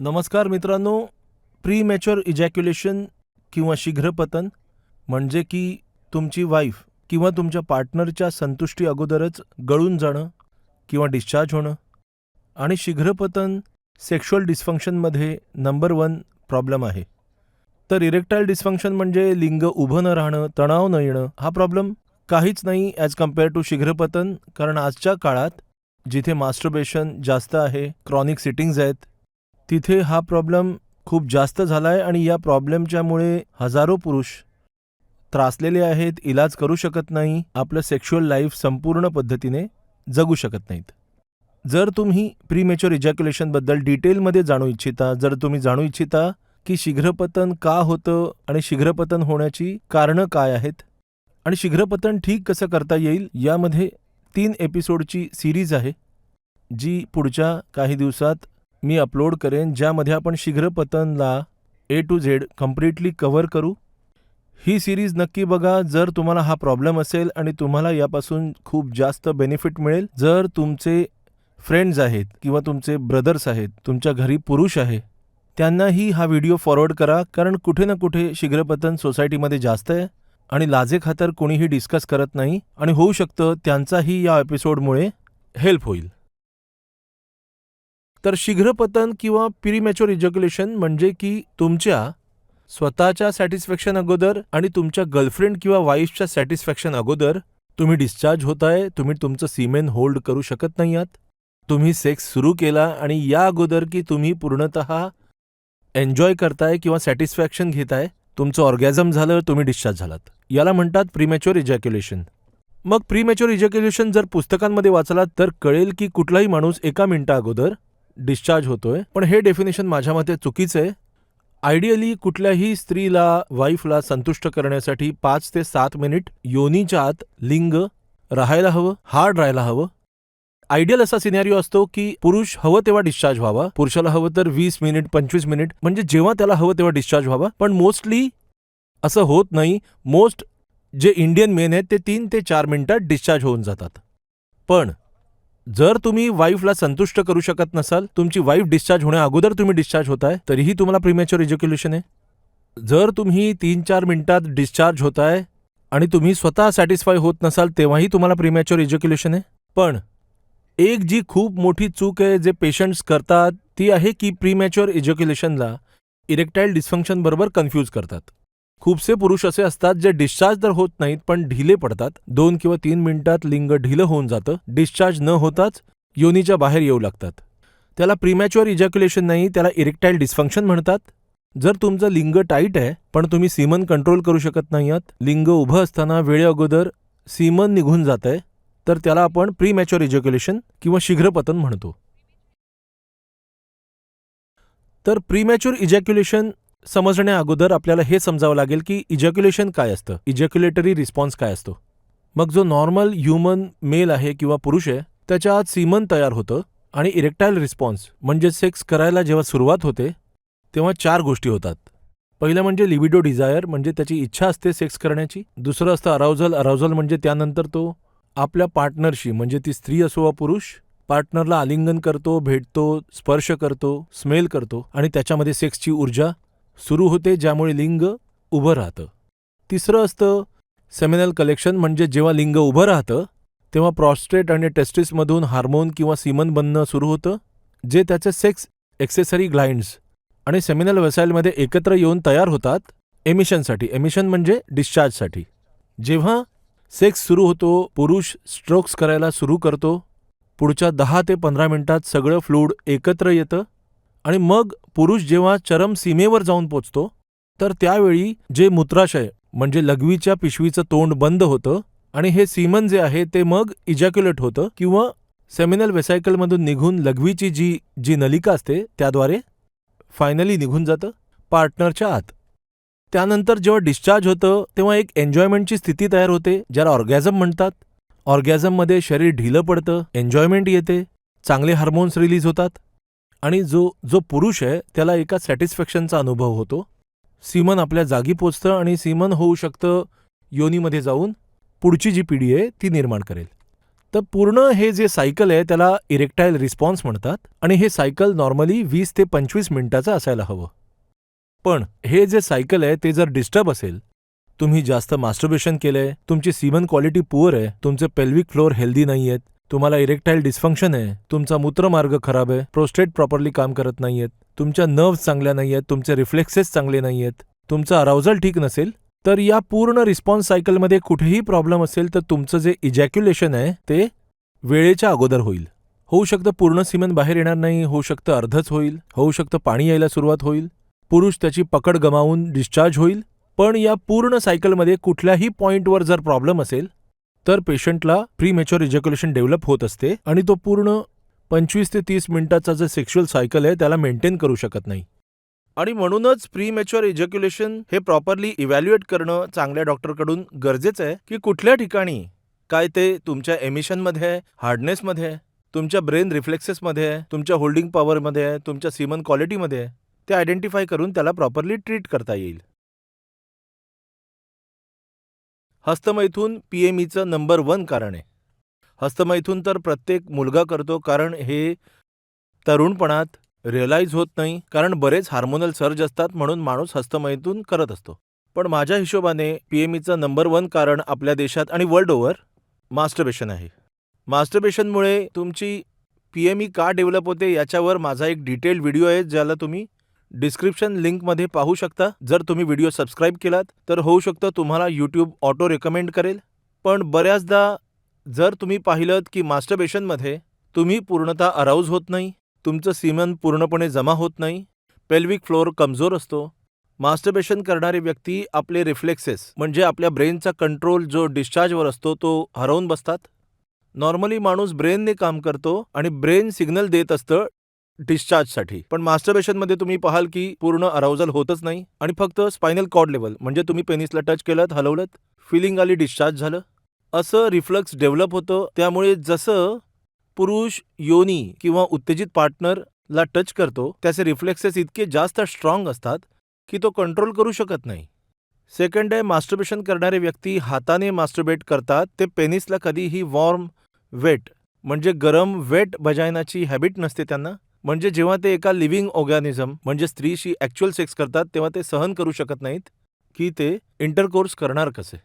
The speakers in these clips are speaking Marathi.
नमस्कार मित्रांनो प्री मॅच्युअर इजॅक्युलेशन किंवा शीघ्रपतन म्हणजे की तुमची वाईफ किंवा तुमच्या पार्टनरच्या संतुष्टी अगोदरच गळून जाणं किंवा डिस्चार्ज होणं आणि शीघ्रपतन सेक्शुअल डिस्फंक्शनमध्ये नंबर वन प्रॉब्लेम आहे. तर इरेक्टाईल डिस्फंक्शन म्हणजे लिंग उभं न राहणं तणाव न येणं हा प्रॉब्लेम काहीच नाही ॲज कंपेअर टू शीघ्रपतन कारण आजच्या काळात जिथे मास्टरबेशन जास्त आहे क्रॉनिक सिटिंग्ज आहेत तिथे हा प्रॉब्लेम खूप जास्त झाला आहे आणि या प्रॉब्लेमच्यामुळे हजारो पुरुष त्रासलेले आहेत इलाज करू शकत नाही आपलं सेक्शुअल लाईफ संपूर्ण पद्धतीने जगू शकत नाहीत. जर तुम्ही प्रीमेच्युअर इजॅक्युलेशनबद्दल डिटेलमध्ये जाणू इच्छिता जर तुम्ही जाणू इच्छिता की शीघ्रपतन का होतं आणि शीघ्रपतन होण्याची कारणं काय आहेत आणि शीघ्रपतन ठीक कसं करता येईल यामध्ये तीन एपिसोडची सिरीज आहे जी पुढच्या काही दिवसात मी अपलोड करेन ज्यामध्ये आपण शीघ्रपतनला A to Z completely cover करू. ही सिरीज नक्की बघा जर तुम्हाला हा प्रॉब्लेम असेल आणि तुम्हाला यापासून खूप जास्त बेनिफिट मिळेल जर तुमचे फ्रेंड्स आहेत किंवा तुमचे ब्रदर्स आहेत तुमच्या घरी पुरुष आहे त्यांनाही हा व्हिडिओ फॉरवर्ड करा कारण कुठे ना कुठे शीघ्रपतन सोसायटीमध्ये जास्त आहे आणि लाजेखातर कोणीही डिस्कस करत नाही आणि होऊ शकतं त्यांचाही या एपिसोडमुळे हेल्प होईल. तर शीघ्रपतन किंवा प्रीमॅच्युअर इजॅक्युलेशन म्हणजे की तुमच्या स्वतःच्या सॅटिस्फॅक्शन अगोदर आणि तुमच्या गर्लफ्रेंड किंवा वाईफच्या सॅटिस्फॅक्शन अगोदर तुम्ही डिस्चार्ज होताय तुम्ही तुमचं सिमेन होल्ड करू शकत नाही आहात तुम्ही सेक्स सुरू केला आणि या अगोदर की तुम्ही पूर्णतः एन्जॉय करताय किंवा सॅटिस्फॅक्शन घेताय तुमचं ऑर्गॅझम झालं तुम्ही डिस्चार्ज झालात. याला म्हणतात प्रीमॅच्युअर इजॅक्युलेशन मग प्रीमॅच्युअर इजॅक्युलेशन जर पुस्तकांमध्ये वाचलात तर कळेल की कुठलाही माणूस एका मिनिटा अगोदर डिस्चार्ज होतोय. पण हे डेफिनेशन माझ्या मते चुकीचं आहे. आयडियली कुठल्याही स्त्रीला वाईफला संतुष्ट करण्यासाठी पाच ते सात मिनिट योनीच्या आत लिंग राहायला हवं हार्ड राहायला हवं. आयडियल असा सिनेरिओ असतो की पुरुष हवं तेव्हा डिस्चार्ज व्हावा पुरुषाला हवं तर वीस मिनिट पंचवीस मिनिट म्हणजे जेव्हा त्याला हवं तेव्हा डिस्चार्ज व्हावा. पण मोस्टली असं होत नाही. मोस्ट जे इंडियन मेन आहेत ते तीन ते चार मिनिटात डिस्चार्ज होऊन जातात. पण जर तुम्ही वाईफला संतुष्ट करू शकत नसाल तुमची वाईफ डिस्चार्ज होण्या अगोदर तुम्ही डिस्चार्ज होताय तरीही तुम्हाला प्रिमॅच्युअर इज्युक्युलेशन आहे. जर तुम्ही तीन चार मिनिटात डिस्चार्ज होताय आणि तुम्ही स्वतः सॅटिस्फाय होत नसाल तेव्हाही तुम्हाला प्रिमॅच्युअर एज्युक्युलेशन आहे. पण एक जी खूप मोठी चूक आहे जे पेशंट्स करतात ती आहे की प्रीमॅच्युअर एज्युक्युलेशनला इरेक्टाईल डिस्फंक्शनबरोबर कन्फ्यूज करतात. खूपसे पुरुष असे असतात जे डिस्चार्ज तर होत नाहीत पण ढिले पडतात. दोन किंवा तीन मिनिटात लिंग ढिलं होऊन जातं. डिस्चार्ज न होताच योनीच्या बाहेर येऊ लागतात. त्याला प्रीमॅच्युअर इजॅक्युलेशन नाही त्याला इरेक्टाईल डिस्फंक्शन म्हणतात. जर तुमचं लिंग टाईट आहे पण तुम्ही सीमन कंट्रोल करू शकत नाही आहात लिंग उभं असताना वेळेअगोदर सीमन निघून जात आहे तर त्याला आपण प्रीमॅच्युअर इजॅक्युलेशन किंवा शीघ्रपतन म्हणतो. तर प्रीमॅच्युअर इजॅक्युलेशन समजण्या अगोदर आपल्याला हे समजावं लागेल की इजॅक्युलेशन काय असतं? इजॅक्युलेटरी रिस्पॉन्स काय असतो? मग जो नॉर्मल ह्युमन मेल आहे किंवा पुरुष आहे त्याच्या आत सीमन तयार होतं आणि इरेक्टाईल रिस्पॉन्स म्हणजे सेक्स करायला जेव्हा सुरुवात होते तेव्हा चार गोष्टी होतात. पहिलं म्हणजे लिबिडो डिझायर म्हणजे त्याची इच्छा असते सेक्स करण्याची. दुसरं असतं अराउझल अराउझल म्हणजे त्यानंतर तो आपल्या पार्टनरशी म्हणजे ती स्त्री असो वा पुरुष पार्टनरला आलिंगन करतो भेटतो स्पर्श करतो स्मेल करतो आणि त्याच्यामध्ये सेक्सची ऊर्जा सुरू होते ज्यामुळे लिंग उभं राहतं. तिसरं असतं सेमिनल कलेक्शन म्हणजे जेव्हा लिंग उभं राहतं तेव्हा प्रॉस्ट्रेट आणि टेस्टिसमधून हार्मोन किंवा सीमन बनणं सुरू होतं जे त्याचे सेक्स एक्सेसरी ग्लाइंड्स आणि सेमिनल वेसाईलमध्ये एकत्र येऊन तयार होतात एमिशनसाठी एमिशन म्हणजे डिस्चार्जसाठी जेव्हा सेक्स सुरू होतो पुरुष स्ट्रोक्स करायला सुरू करतो पुढच्या दहा ते पंधरा मिनिटात सगळं फ्लूड एकत्र येतं आणि मग पुरुष जेव्हा चरम सीमेवर जाऊन पोचतो तर त्यावेळी जे मूत्राशय म्हणजे लघवीच्या पिशवीचं तोंड बंद होतं आणि हे सीमन जे आहे ते मग इजॅक्युलेट होतं किंवा सेमिनल वेसायकलमधून निघून लघवीची जी जी नलिका असते त्याद्वारे फायनली निघून जातं पार्टनरच्या आत. त्यानंतर जेव्हा डिस्चार्ज होतं तेव्हा एक एन्जॉयमेंटची स्थिती तयार होते ज्याला ऑर्गॅझम म्हणतात. ऑर्गॅझममध्ये शरीर ढिलं पडतं एन्जॉयमेंट येते चांगले हार्मोन्स रिलीज होतात. आणि जो जो पुरुष आहे त्याला एका सॅटिस्फॅक्शनचा अनुभव होतो. सीमन आपल्या जागी पोचतं आणि सीमन होऊ शकतं योनीमध्ये जाऊन पुढची जी पिढी आहे ती निर्माण करेल. तर पूर्ण हे जे सायकल आहे त्याला इरेक्टाईल रिस्पॉन्स म्हणतात आणि हे सायकल नॉर्मली वीस ते पंचवीस मिनिटाचं असायला हवं. पण हे जे सायकल आहे ते जर डिस्टर्ब असेल तुम्ही जास्त मास्टरबेशन केलंय तुमची सीमन क्वालिटी पुअर आहे तुमचे पेल्विक फ्लोअर हेल्दी नाही आहेत तुम्हाला इरेक्टाईल डिस्फंक्शन आहे तुमचा मूत्रमार्ग खराब आहे प्रोस्टेट प्रॉपरली काम करत नाहीयेत तुमच्या नर्व्स चांगल्या नाही आहेत तुमचे रिफ्लेक्सेस चांगले नाही आहेत तुमचं अराउजल ठीक नसेल तर या पूर्ण रिस्पॉन्स सायकलमध्ये कुठेही प्रॉब्लेम असेल तर तुमचं जे इजॅक्युलेशन आहे ते वेळेच्या अगोदर होईल. होऊ शकतं पूर्ण सिमेंट बाहेर येणार नाही होऊ शकतं अर्धच होईल होऊ शकतं पाणी यायला सुरुवात होईल पुरुष त्याची पकड गमावून डिस्चार्ज होईल पण या पूर्ण सायकलमध्ये कुठल्याही पॉईंटवर जर प्रॉब्लेम असेल तर पेशंटला प्रीमेच्युअर इजॅक्युलेशन डेव्हलप होत असते आणि तो पूर्ण पंचवीस ते तीस मिनिटाचा जे सेक्शुअल सायकल आहे त्याला मेंटेन करू शकत नाही. आणि म्हणूनच प्री मेच्युअर हे प्रॉपरली इव्हॅल्युएट करणं चांगल्या डॉक्टरकडून गरजेचं आहे की कुठल्या ठिकाणी काय ते तुमच्या एमिशनमध्ये आहे हार्डनेसमध्ये आहे तुमच्या ब्रेन रिफ्लेक्सेसमध्ये आहे तुमच्या होल्डिंग पॉवरमध्ये आहे तुमच्या सिमन क्वालिटीमध्ये आहे ते आयडेंटिफाय करून त्याला प्रॉपरली ट्रीट करता येईल. हस्तमैथून पी एम ईचं नंबर वन कारण आहे. हस्तमैथून तर प्रत्येक मुलगा करतो कारण हे तरुणपणात रिअलाईज होत नाही कारण बरेच हार्मोनल सर्ज असतात म्हणून माणूस हस्तमैथून करत असतो. पण माझ्या हिशोबाने पी एम ईचं नंबर वन कारण आपल्या देशात आणि वर्ल्ड ओव्हर मास्टरबेशन आहे. मास्टरबेशनमुळे तुमची पी एम ई का डेव्हलप होते याच्यावर माझा एक डिटेल्ड व्हिडिओ आहे ज्याला तुम्ही डिस्क्रिप्शन लिंकमध्ये पाहू शकता. जर तुम्ही व्हिडिओ सबस्क्राईब केलात तर होऊ शकतं तुम्हाला यूट्यूब ऑटो रेकमेंड करेल. पण बऱ्याचदा जर तुम्ही पाहिलं की मास्टरबेशनमध्ये तुम्ही पूर्णतः अराऊज होत नाही तुमचं सीमन पूर्णपणे जमा होत नाही पेल्विक फ्लोअर कमजोर असतो मास्टरबेशन करणारी व्यक्ती आपले रिफ्लेक्सेस म्हणजे आपल्या ब्रेनचा कंट्रोल जो डिस्चार्जवर असतो तो हरवून बसतात. नॉर्मली माणूस ब्रेनने काम करतो आणि ब्रेन सिग्नल देत असतं डिस्चार्जसाठी पण मास्टरबेशनमध्ये तुम्ही पाहाल की पूर्ण अराउजल होतच नाही आणि फक्त स्पायनल कॉर्ड लेवल म्हणजे तुम्ही पेनिसला टच केलं हलवलं फिलिंग आली डिस्चार्ज झालं. असं रिफ्लक्स डेव्हलप होतं त्यामुळे जसं पुरुष योनी किंवा उत्तेजित पार्टनरला टच करतो त्याचे रिफ्लेक्सेस इतके जास्त स्ट्रॉंग असतात की तो कंट्रोल करू शकत नाही. सेकंड आहे मास्टरबेशन करणारे व्यक्ती हाताने मास्टरबेट करतात ते पेनिसला कधीही वॉर्म वेट म्हणजे गरम वेट बजायनाची हॅबिट नसते त्यांना. म्हणजे जेव्हा ते एका लिव्हिंग ऑर्गॅनिझम म्हणजे स्त्रीशी ॲक्च्युअल सेक्स करतात तेव्हा ते सहन करू शकत नाहीत की ते इंटरकोर्स करणार कसे?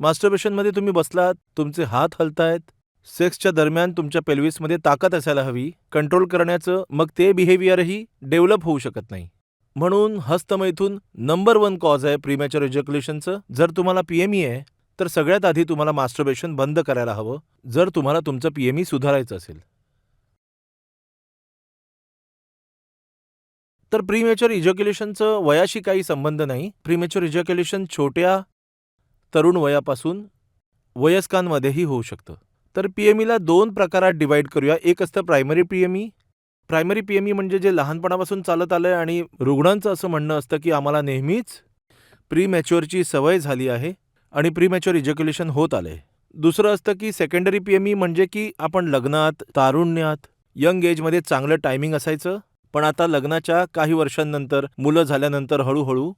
मास्टरबेशनमध्ये तुम्ही बसलात तुमचे हात हलतायत सेक्सच्या दरम्यान तुमच्या पेल्विसमध्ये ताकद असायला हवी कंट्रोल करण्याचं मग ते बिहेवियरही डेव्हलप होऊ शकत नाही. म्हणून हस्तमैथून नंबर वन कॉज आहे प्रीमॅच्युअर एज्युक्युलेशनचं जर तुम्हाला पीएमई आहे तर सगळ्यात आधी तुम्हाला मास्टरबेशन बंद करायला हवं. जर तुम्हाला तुमचं पीएमई सुधारायचं असेल. तर प्रीमेच्युअर इजॅक्युलेशनचं वयाशी काही संबंध नाही. प्रीमेच्युअर इजॅक्युलेशन छोट्या तरुण वयापासून वयस्कांमध्येही होऊ शकतं. तर पी एम ईला दोन प्रकारात डिवाईड करूया. एक असतं primary P M E primary P M E म्हणजे जे लहानपणापासून चालत आलंय आणि रुग्णांचं असं म्हणणं असतं की आम्हाला नेहमीच प्रीमॅच्युअरची सवय झाली आहे आणि प्रीमॅच्युअर इजॅक्युलेशन होत आलंय. दुसरं असतं की सेकंडरी ई म्हणजे की आपण लग्नात तारुण्यात यंग एजमध्ये चांगलं टायमिंग असायचं. पण आता लग्नाच्या काही वर्षांनंतर मुलं झाल्यानंतर हळूहळू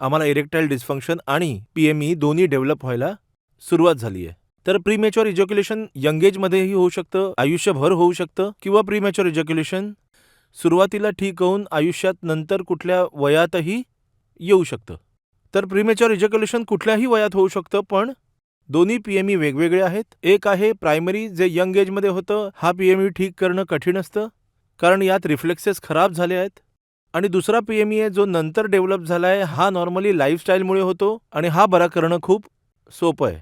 आम्हाला इरेक्टाईल डिस्फंक्शन आणि पी एम ई दोन्ही डेव्हलप व्हायला सुरुवात झाली आहे. तर प्रीमेच्युअर इजॅक्युलेशन यंग एजमध्येही होऊ शकतं आयुष्यभर होऊ शकतं किंवा प्रीमेच्युअर इजॅक्युलेशन सुरुवातीला ठीक होऊन आयुष्यात नंतर कुठल्या वयातही येऊ शकतं. तर प्रीमेच्युअर इजॅक्युलेशन कुठल्याही वयात होऊ शकतं पण दोन्ही पी एम ई वेगवेगळे आहेत. एक आहे प्रायमरी जे यंग एजमध्ये होतं हा पी एम ई ठीक करणं कठीण असतं. कारण यात रिफ्लेक्सेस खराब झाले आहेत. आणि दुसरा पीएमई आहे जो नंतर डेव्हलप झाला आहे हा नॉर्मली लाईफस्टाईलमुळे होतो आणि हा बरा करणं खूप सोपं आहे.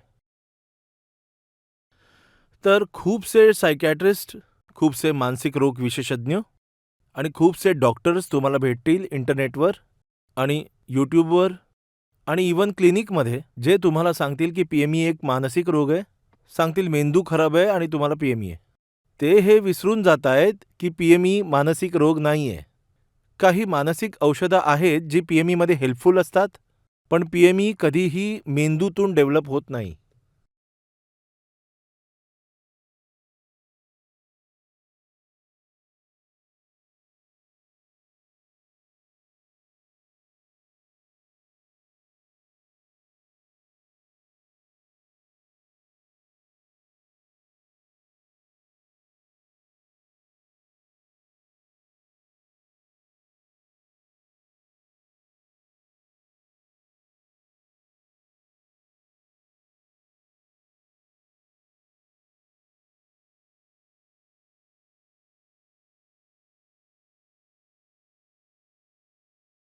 तर खूपसे सायकॅट्रिस्ट खूपसे मानसिक रोग विशेषज्ञ आणि खूपसे डॉक्टर्स तुम्हाला भेटतील इंटरनेटवर आणि यूट्यूबवर आणि इवन क्लिनिकमध्ये जे तुम्हाला सांगतील की पी एम ई एक मानसिक रोग आहे सांगतील मेंदू खराब आहे आणि तुम्हाला पी एम ई आहे ते हे विसरून जात आहेत की पी एम ई मानसिक रोग नाही आहे काही मानसिक औषधं आहेत जी पी एम ईमध्ये हेल्पफुल असतात पण पी एम ई कधीही मेंदूतून डेव्हलप होत नाही.